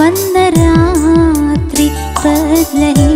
వందరాత్రి బదలై